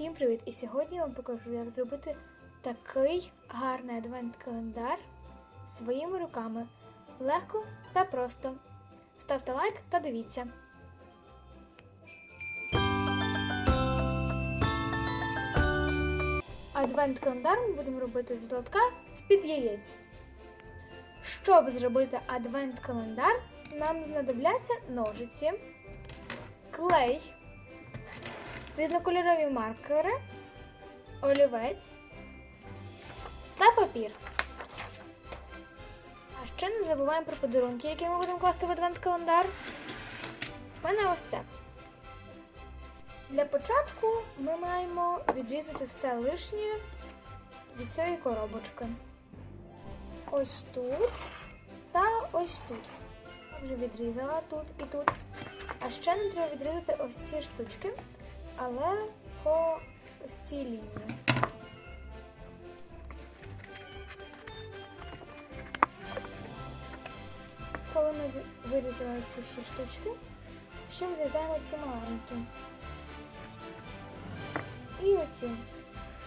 Всім привіт! І сьогодні я вам покажу, як зробити такий гарний адвент-календар своїми руками. Легко та просто. Ставте лайк та дивіться. Адвент-календар ми будемо робити з лотка з-під яєць. Щоб зробити адвент-календар, нам знадобляться ножиці, клей різнокольорові маркери, олівець та папір. А ще не забуваємо про подарунки, які ми будемо класти в адвент-календар. У мене ось це. Для початку ми маємо відрізати все лишнє від цієї коробочки. Ось тут та ось тут. Вже відрізала тут і тут. А ще нам треба відрізати ось ці штучки але по ось цій лінії. Коли ми вирізали ці всі штучки, ще вирізаємо ці маленькі. І оці.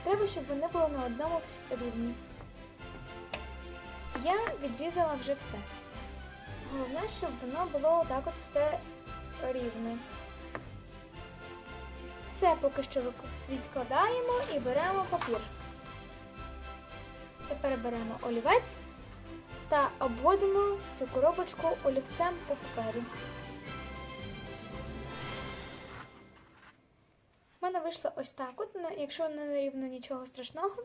Треба, щоб вони були на одному рівні. Я відрізала вже все. Головне, щоб воно було отак от все рівне. Це поки що відкладаємо і беремо папір. Тепер беремо олівець та обводимо цю коробочку олівцем по папері. У мене вийшло ось так, от, якщо не рівно нічого страшного.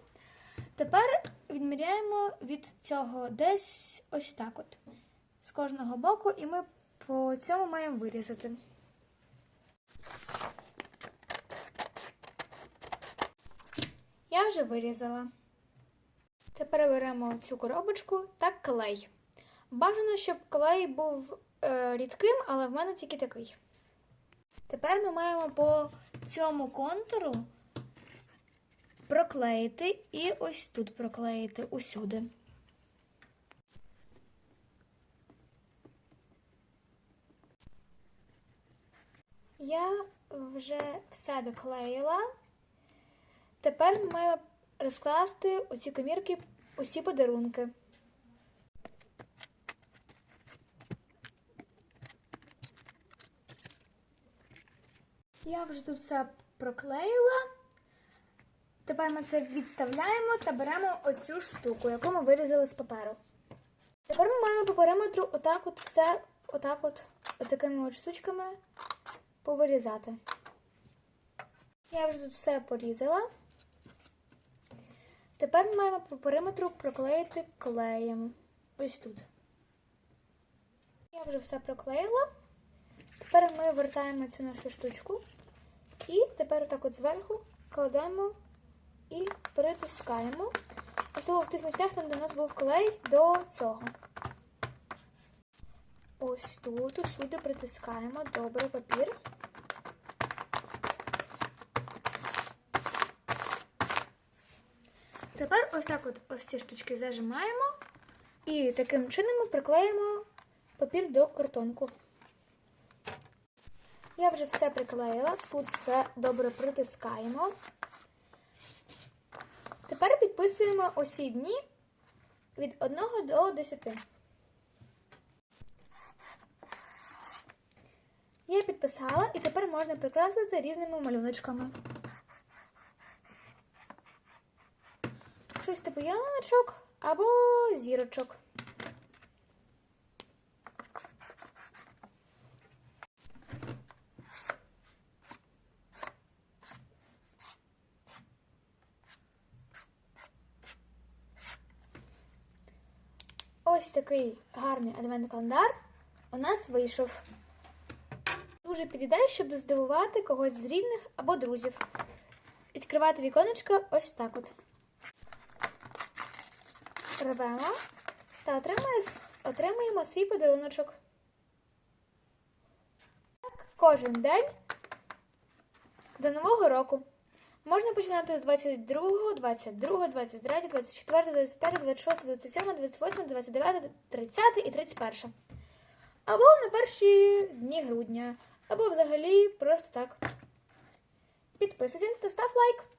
Тепер відміряємо від цього десь ось так от. З кожного боку, і ми по цьому маємо вирізати. Я вже вирізала. Тепер беремо цю коробочку та клей. Бажано, щоб клей був е, рідким, але в мене тільки такий. Тепер ми маємо по цьому контуру проклеїти і ось тут проклеїти усюди. Я вже все доклеїла. Тепер ми маємо розкласти оці комірки, усі подарунки. Я вже тут все проклеїла. Тепер ми це відставляємо та беремо оцю штуку, яку ми вирізали з паперу. Тепер ми маємо по периметру отак от все, отак от, отакими от штучками повирізати. Я вже тут все порізала. Тепер ми маємо по периметру проклеїти клеєм. Ось тут. Я вже все проклеїла. Тепер ми вертаємо цю нашу штучку. І тепер отак от зверху кладемо і притискаємо. Особливо в тих місцях, там де у нас був клей до цього. Ось тут, усюди притискаємо добре папір. Тепер ось так от ось ці штучки зажимаємо і таким чином приклеїмо папір до картонку. Я вже все приклеїла, тут все добре притискаємо. Тепер підписуємо усі дні від 1 до 10. Я підписала і тепер можна прикрасити різними малюночками. Щось типу ялиночок або зірочок. Ось такий гарний адвент-календар у нас вийшов. Дуже підійде, щоб здивувати когось з рідних або друзів. Відкривати віконечко ось так от рвемо та отримуємо свій подаруночок. Так, кожен день до Нового року. Можна починати з 22, 22, 23, 24, 25, 26, 27, 28, 29, 30 і 31. Або на перші дні грудня, або взагалі просто так. Підписуйся та став лайк.